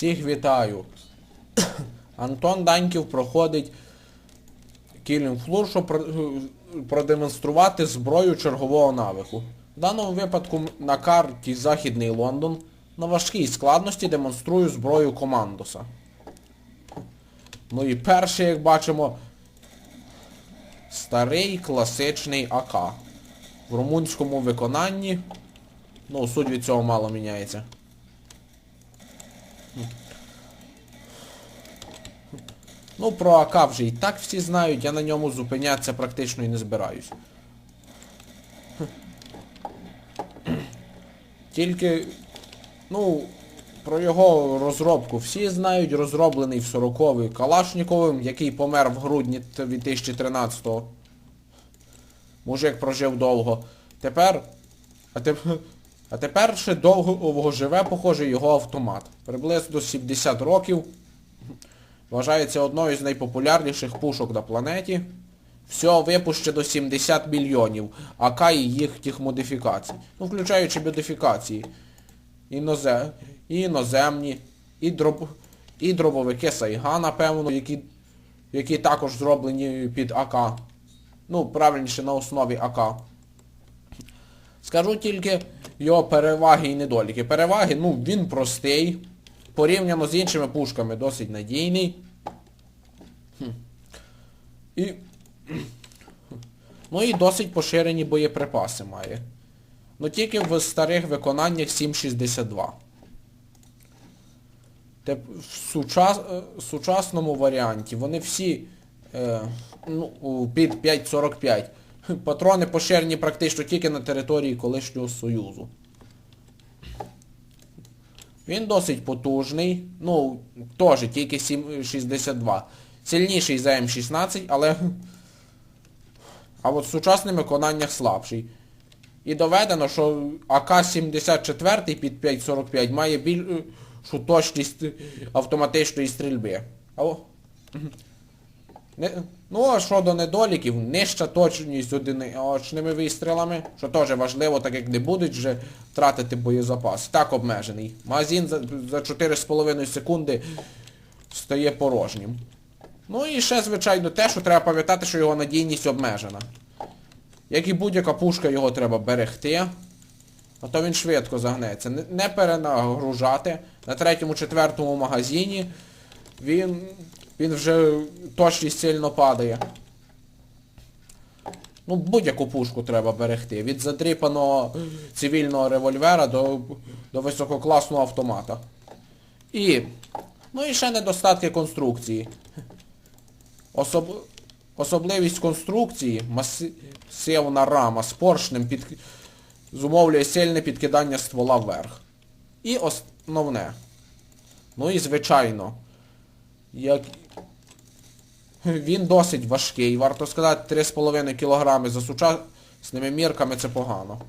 Всіх вітаю. Антон Даньків проходить Floor, щоб продемонструвати зброю чергового навику. В даному випадку на карті Західний Лондон на важкій складності демонструю зброю Командоса. Ну і перший, як бачимо, старий класичний АК. В румунському виконанні. Ну, суть від цього мало міняється. Ну, про АК вже і так всі знають, я на ньому зупинятися практично і не збираюсь. Тільки, ну, про його розробку всі знають, розроблений в 40-й Калашніковим, який помер в грудні 2013-го. Мужик прожив довго. Тепер... А, теп... а тепер ще довго живе, похоже, його автомат. Приблизно 70 років. Вважається одною з найпопулярніших пушок на планеті. Всього випущено 70 мільйонів АК і їхніх модифікацій. Ну, включаючи модифікації. Інозе... І іноземні, і, дроб... і дробовики Сайга, напевно, які... які також зроблені під АК. Ну, правильніше на основі АК. Скажу тільки його переваги і недоліки. Переваги, ну, він простий. Порівняно з іншими пушками досить надійний. І... Ну і досить поширені боєприпаси має. Ну тільки в старих виконаннях 7.62. Теп... В сучас... е, сучасному варіанті вони всі е, ну, під 5.45. Патрони поширені практично тільки на території колишнього Союзу. Він досить потужний. Ну, теж тільки 7,62. Сильніший за М16, але... А от в сучасних виконаннях слабший. І доведено, що АК-74 під 5.45 має більшу точність автоматичної стрільби. А о- не, ну, а щодо недоліків, нижча точність одиночними вистрілами, що теж важливо, так як не будуть вже втратити боєзапас. Так обмежений. Магазин за, за 4,5 секунди стає порожнім. Ну і ще, звичайно, те, що треба пам'ятати, що його надійність обмежена. Як і будь-яка пушка, його треба берегти. А то він швидко загнеться. Не, не перенагружати. На третьому-четвертому магазині він, він вже точність сильно падає. Ну, будь-яку пушку треба берегти. Від задріпаного цивільного револьвера до, до висококласного автомата. І... Ну і ще недостатки конструкції. Особ... Особливість конструкції масивна рама з поршнем під... зумовлює сильне підкидання ствола вверх. І основне. Ну і звичайно, як... він досить важкий, варто сказати, 3,5 кг за сучасними мірками це погано.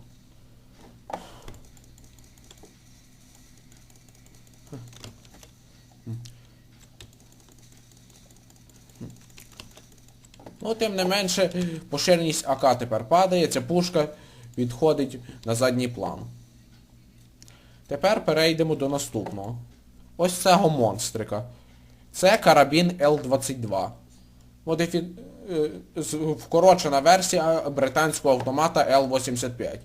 Ну, тим не менше, поширеність АК тепер падає, ця пушка відходить на задній план. Тепер перейдемо до наступного. Ось цього монстрика. Це карабін Л-22. Модифі... е, Вкорочена версія британського автомата Л-85.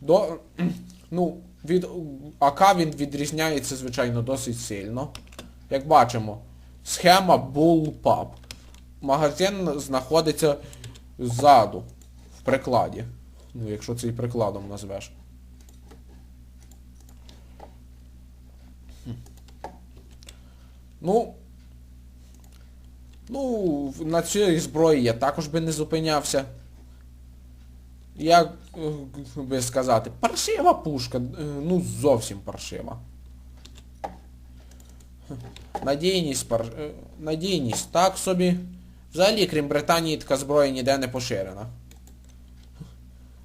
До... Ну, від АК він відрізняється, звичайно, досить сильно. Як бачимо, схема Bullpup. Магазин знаходиться ззаду, в прикладі. Ну, якщо це і прикладом назвеш. Ну, ну, на цій зброї я також би не зупинявся. Як е, би сказати, паршива пушка, е, ну зовсім паршива. Надійність, пар... е, надійність так собі. Взагалі, крім Британії, така зброя ніде не поширена.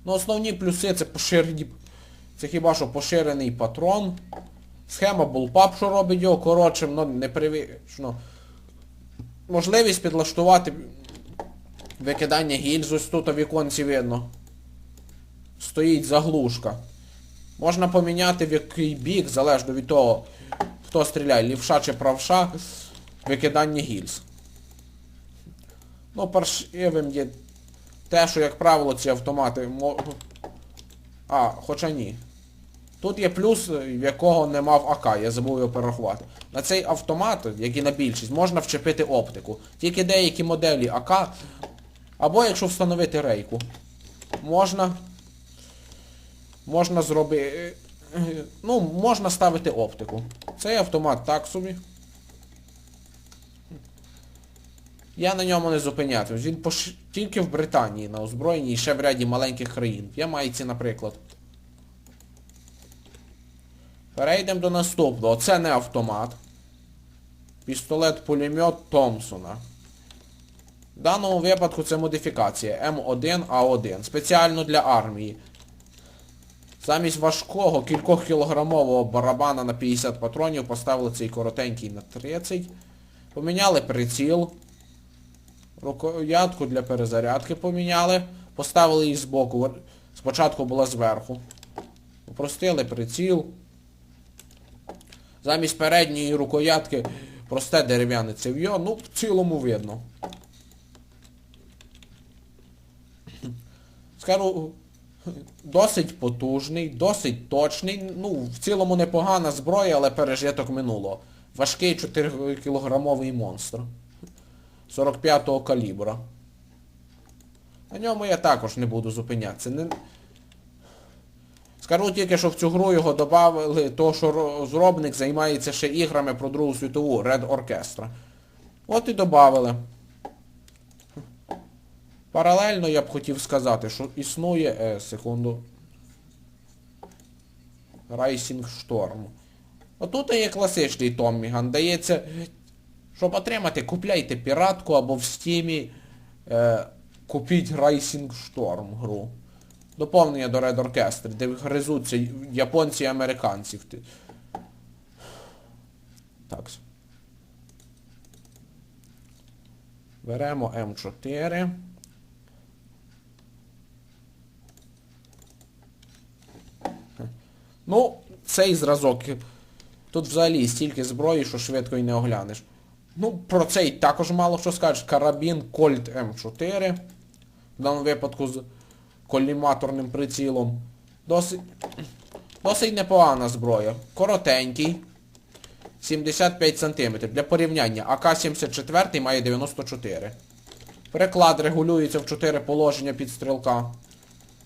Ну, основні плюси це поширені... Це хіба що поширений патрон. Схема Bullpup, що робить його коротшим, ну непривично. Можливість підлаштувати викидання гільз, ось тут у віконці видно. Стоїть заглушка. Можна поміняти в який бік, залежно від того, Хто стріляє, лівша чи правша, викидання гільз. Ну, паршивим є те, що, як правило, ці автомати. А, хоча ні. Тут є плюс, в якого не мав АК, я забув його перерахувати. На цей автомат, як і на більшість, можна вчепити оптику. Тільки деякі моделі АК, або якщо встановити рейку, можна. Можна зробити. Ну, можна ставити оптику. Цей автомат так собі. Я на ньому не зупинятимусь. Він пош... тільки в Британії на озброєнні і ще в ряді маленьких країн. В Ямайці, наприклад. Перейдемо до наступного. Це не автомат. Пістолет-пулемет Томпсона. В даному випадку це модифікація М1А1. Спеціально для армії. Замість важкого кількох кілограмового барабана на 50 патронів поставили цей коротенький на 30. Поміняли приціл. Рукоятку для перезарядки поміняли. Поставили її збоку. Спочатку була зверху. Упростили приціл. Замість передньої рукоятки просте дерев'яне цев'йо. Ну, в цілому видно. Скажу, досить потужний, досить точний. Ну, в цілому непогана зброя, але пережиток минуло. Важкий 4-кілограмовий монстр. 45-го калібра. На ньому я також не буду зупинятися. Скажу тільки, що в цю гру його додали, то що розробник займається ще іграми про Другу світову, Red Orchestra. От і додали. Паралельно я б хотів сказати, що існує... Е, секунду. Rising Storm. Отут є класичний Томміган. Дається, щоб отримати, купляйте піратку або в стімі е, купіть Rising Storm гру. Доповнення до Red Orchestra, де гризуться японці і американці. Так. Беремо М4. Ну, цей зразок. Тут взагалі стільки зброї, що швидко і не оглянеш. Ну, про цей також мало що скажеш. Карабін Colt М4. В даному випадку з коліматорним прицілом. Досить досить непогана зброя. Коротенький. 75 см. Для порівняння АК-74 має 94. Переклад регулюється в 4 положення під стрілка.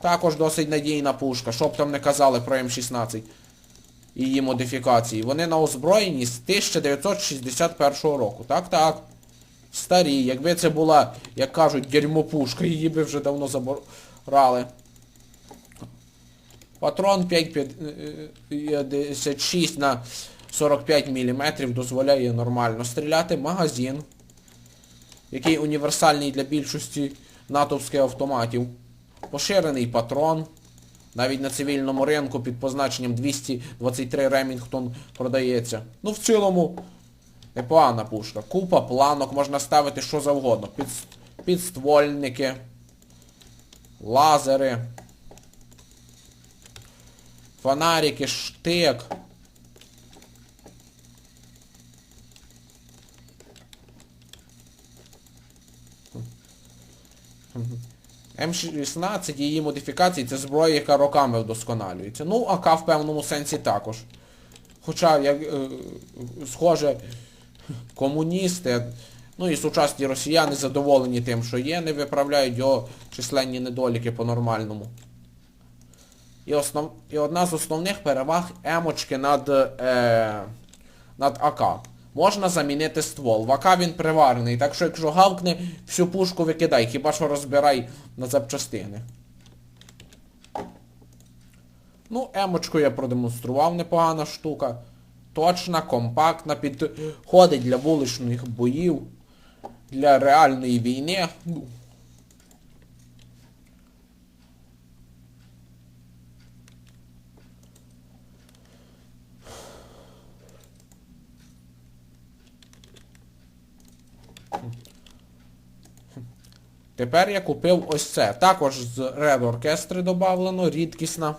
Також досить надійна пушка, щоб там не казали про М16 і її модифікації. Вони на озброєнні з 1961 року. Так-так. Старі. Якби це була, як кажуть, дерьмопушка, її би вже давно забрали. Патрон 5,56 на 45 мм дозволяє нормально стріляти. Магазин, який універсальний для більшості натовських автоматів. Поширений патрон. Навіть на цивільному ринку під позначенням 223 Ремінгтон продається. Ну, в цілому, непогана пушка. Купа планок, можна ставити що завгодно. Під, підствольники, лазери, фонарики, штик. М16 і її модифікації це зброя, яка роками вдосконалюється. Ну, АК в певному сенсі також. Хоча, як е, схоже, комуністи, ну і сучасні росіяни задоволені тим, що є, не виправляють його численні недоліки по-нормальному. І основ... і одна з основних переваг емочки над, е... над АК. Можна замінити ствол. В АК він приварений, так що якщо гавкне, всю пушку викидай, хіба що розбирай на запчастини. Ну, емочку я продемонстрував, непогана штука. Точна, компактна, підходить для вуличних боїв, для реальної війни. Ну, Тепер я купив ось це. Також з Red Orchestra додавлено, рідкісна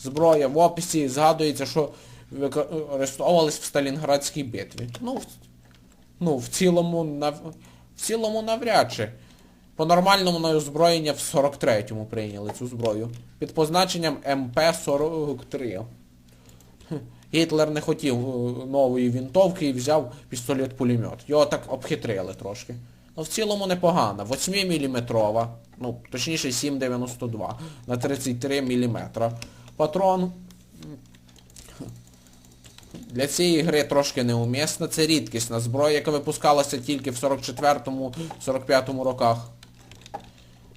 зброя. В описі згадується, що використовувались в Сталінградській битві. Ну, ну, в цілому, нав, в цілому навряд чи. По нормальному на озброєння в 43-му прийняли цю зброю. Під позначенням МП-43. Гітлер не хотів е, нової вінтовки і взяв пістолет-пулемет. Його так обхитрили трошки. Ну в цілому непогано. 8-мм, ну, точніше 7,92 на 33 мм. Патрон для цієї гри трошки неумісна. Це рідкісна зброя, яка випускалася тільки в 44-45 роках.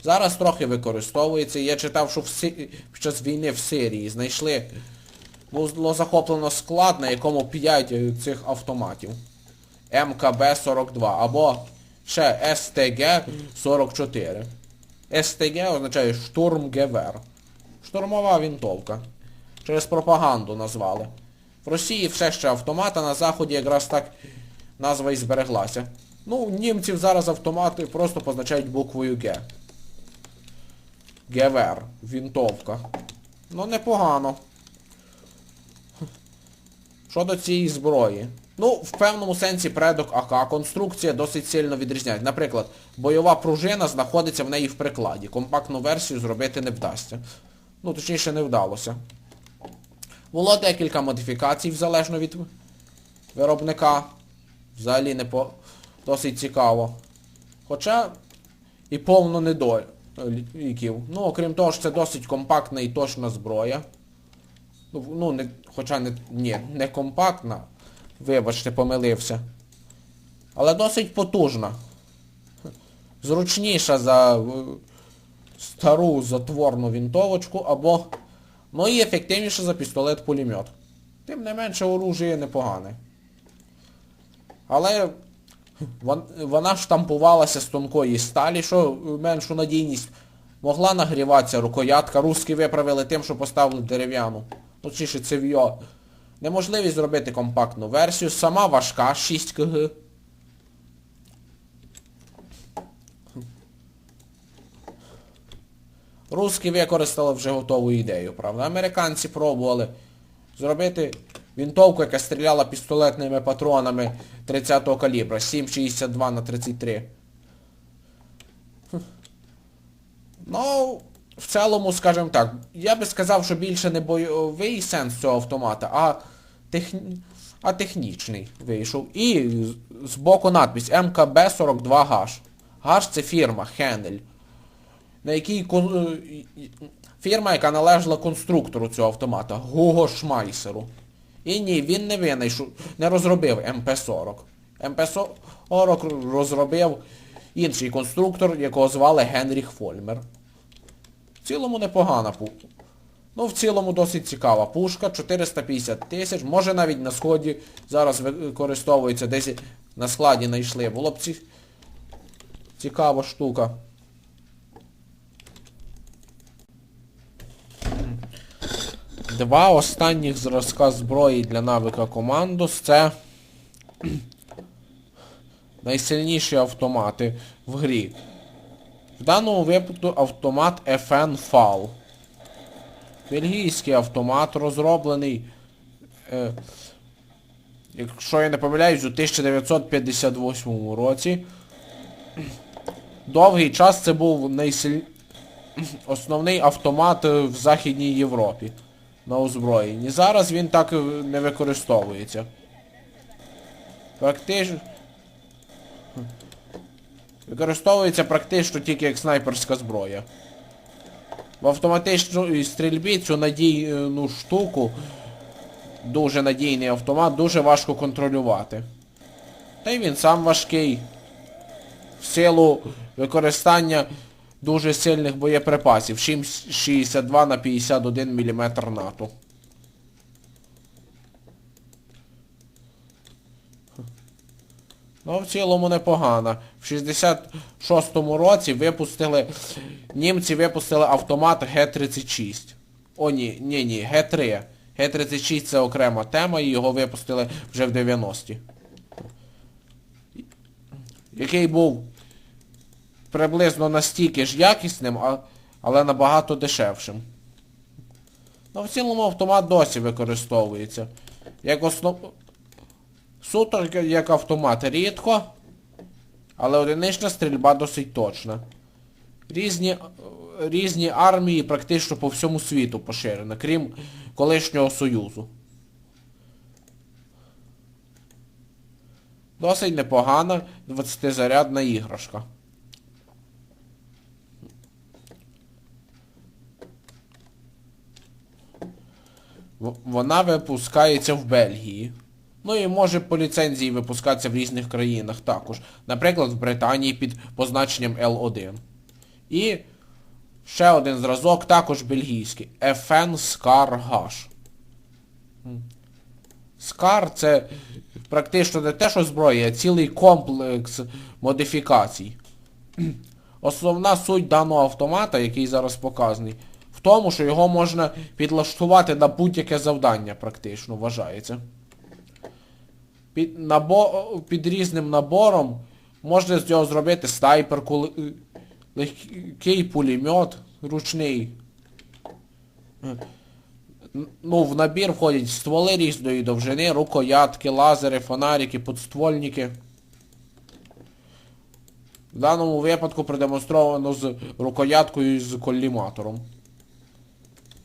Зараз трохи використовується. Я читав, що в Си... під час війни в Сирії знайшли було захоплено склад, на якому 5 цих автоматів. МКБ-42 або ще СТГ-44. СТГ означає штурмгевер. Штурмова вінтовка. Через пропаганду назвали. В Росії все ще автомат, а на Заході якраз так назва і збереглася. Ну, німців зараз автомати просто позначають буквою Г. ГВР. Вінтовка. Ну непогано. Щодо цієї зброї. Ну, в певному сенсі предок АК конструкція досить сильно відрізняється. Наприклад, бойова пружина знаходиться в неї в прикладі. Компактну версію зробити не вдасться. Ну, точніше, не вдалося. Було декілька модифікацій, залежно від виробника. Взагалі не по... досить цікаво. Хоча і повно недоліків. Ну, окрім того, що це досить компактна і точна зброя. Ну, ну не, хоча не, ні, не компактна. Вибачте, помилився. Але досить потужна. Зручніша за е, стару затворну вінтовочку або... Ну і ефективніша за пістолет-пулемет. Тим не менше оружие непогане. Але вона штампувалася з тонкої сталі, що меншу надійність. Могла нагріватися рукоятка. Руски виправили тим, що поставили дерев'яну. Ну, точніше цев'йо. Неможливість зробити компактну версію. Сама важка, 6 кг. Руски використали вже готову ідею, правда? Американці пробували зробити вінтовку, яка стріляла пістолетними патронами 30-го калібра, 7,62 на 33. Ну, в цілому, скажімо так, я би сказав, що більше не бойовий сенс цього автомата, а, техні... а технічний вийшов. І з- боку надпись МКБ-42 ГАШ. ГАШ це фірма, Хенель на якій е, фірма, яка належала конструктору цього автомата, Гуго Шмайсеру. І ні, він не винайшов, не розробив МП-40. МП-40 розробив інший конструктор, якого звали Генріх Фольмер. В цілому непогана пушка. Ну, в цілому досить цікава пушка, 450 тисяч, може навіть на сході зараз використовується, десь на складі знайшли. Було б ці... цікава штука. Два останніх зразка зброї для навика Командос це найсильніші автомати в грі. В даному випадку автомат FN FAL. Бельгійський автомат розроблений, е, якщо я не помиляюсь, у 1958 році. Довгий час це був найсиль... основний автомат в Західній Європі на озброєнні. Зараз він так е, не використовується. Практично... Використовується практично тільки як снайперська зброя. В автоматичній стрільбі цю надійну штуку, дуже надійний автомат, дуже важко контролювати. Та й він сам важкий. В силу використання дуже сильних боєприпасів. 7,62 на 51 мм НАТО. Ну, в цілому непогано. В 66-му році випустили... Німці випустили автомат Г-36. О, ні, ні, ні, Г-3. Г-36 це окрема тема, і його випустили вже в 90-ті. Який був приблизно настільки ж якісним, але набагато дешевшим. Ну, в цілому автомат досі використовується. Як основ... Суто як- автомат рідко, але одинична стрільба досить точна. Різні, різні армії практично по всьому світу поширені, крім колишнього Союзу. Досить непогана 20-зарядна іграшка. Вона випускається в Бельгії. Ну і може по ліцензії випускатися в різних країнах також. Наприклад, в Британії під позначенням L1. І ще один зразок, також бельгійський. FN Scar H. Скар це практично не те, що зброя, а цілий комплекс модифікацій. Основна суть даного автомата, який зараз показаний, тому, що його можна підлаштувати на будь-яке завдання, практично, вважається. Під, набо, під різним набором можна з нього зробити снайперку, легкий пулемет, ручний. Ну, в набір входять стволи різної довжини, рукоятки, лазери, фонарики, подствольники. В даному випадку продемонстровано з рукояткою і з коліматором.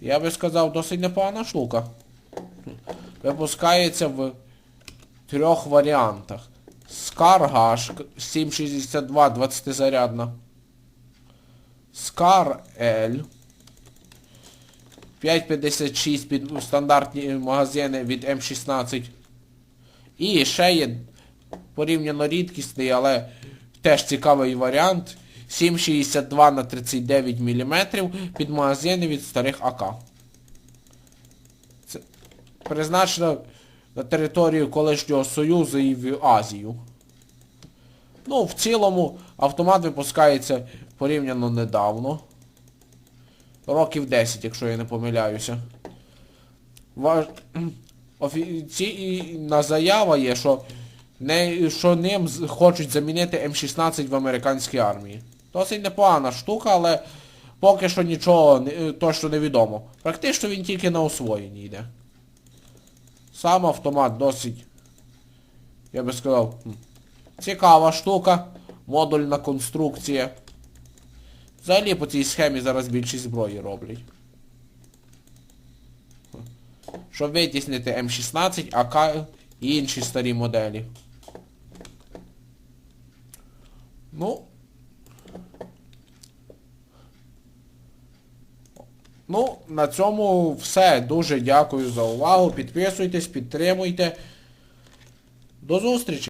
Я би сказав, досить непогана штука. Випускається в трьох варіантах. H 762 20-зарядна. Scar L 5,56 під стандартні магазини від М16. І ще є порівняно рідкісний, але теж цікавий варіант. 7,62 на 39 мм під магазини від старих АК. Це призначено на територію колишнього Союзу і в Азію. Ну, в цілому автомат випускається порівняно недавно. Років 10, якщо я не помиляюся. Важ... Офіційна заява є, що, не... що ним хочуть замінити М16 в американській армії. Досить непогана штука, але поки що нічого точно не відомо. Практично він тільки на освоєнні йде. Сам автомат досить, я би сказав, цікава штука, модульна конструкція. Взагалі по цій схемі зараз більшість зброї роблять. Щоб витіснити М16, АК і інші старі моделі. Ну. Ну, на цьому все. Дуже дякую за увагу. Підписуйтесь, підтримуйте. До зустрічі!